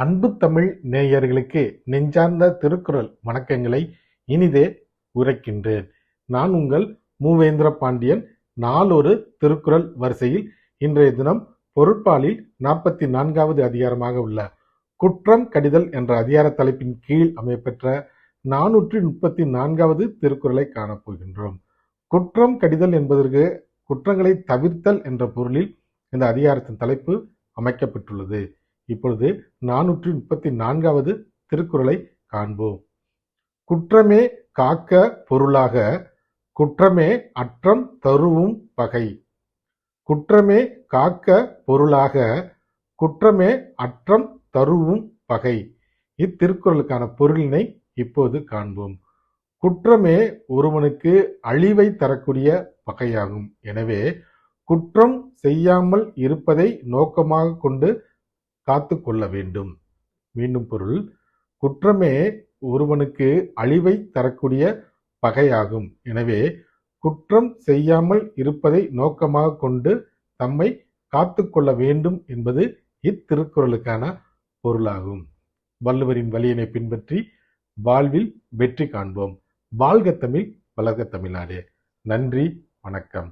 அன்பு தமிழ் நேயர்களுக்கு நெஞ்சார்ந்த திருக்குறள் வணக்கங்களை இனிதே உரைக்கின்றேன். நான் உங்கள் மூவேந்திர பாண்டியன். நாளொரு திருக்குறள் வரிசையில் இன்றைய தினம் பொருட்பாலில் நாற்பத்தி நான்காவது அதிகாரமாக உள்ள குற்றம் கடிதல் என்ற அதிகார தலைப்பின் கீழ் அமையப்பெற்ற நானூற்றி முப்பத்தி நான்காவது திருக்குறளை காணப்போகின்றோம் குற்றம் கடிதல் என்பதற்கு குற்றங்களை தவிர்த்தல் என்ற பொருளில் இந்த அதிகாரத்தின் தலைப்பு அமைக்கப்பட்டுள்ளது. இப்பொழுது நானூற்றி முப்பத்தி நான்காவது திருக்குறளை காண்போம். குற்றமே காக்க பொருளாக குற்றமே அற்றம் தருவும் பகை. குற்றமே காக்க பொருளாக குற்றமே அற்றம் தருவும் பகை. இத்திருக்குறளுக்கான பொருளினை இப்போது காண்போம். குற்றமே ஒருவனுக்கு அழிவை தரக்கூடிய பகையாகும். எனவே குற்றம் செய்யாமல் இருப்பதை நோக்கமாக கொண்டு காத்து கொள்ள வேண்டும். மீண்டும் பொருள் குற்றமே ஒருவனுக்கு அழிவை தரக்கூடிய பகையாகும். எனவே குற்றம் செய்யாமல் இருப்பதை நோக்கமாக கொண்டு தம்மை காத்து கொள்ள வேண்டும் என்பது இத்திருக்குறளுக்கான பொருளாகும். வள்ளுவரின் வழியினை பின்பற்றி வாழ்வில் வெற்றி காண்போம். வாழ்க தமிழ் வளர்க தமிழ்நாடு. நன்றி வணக்கம்.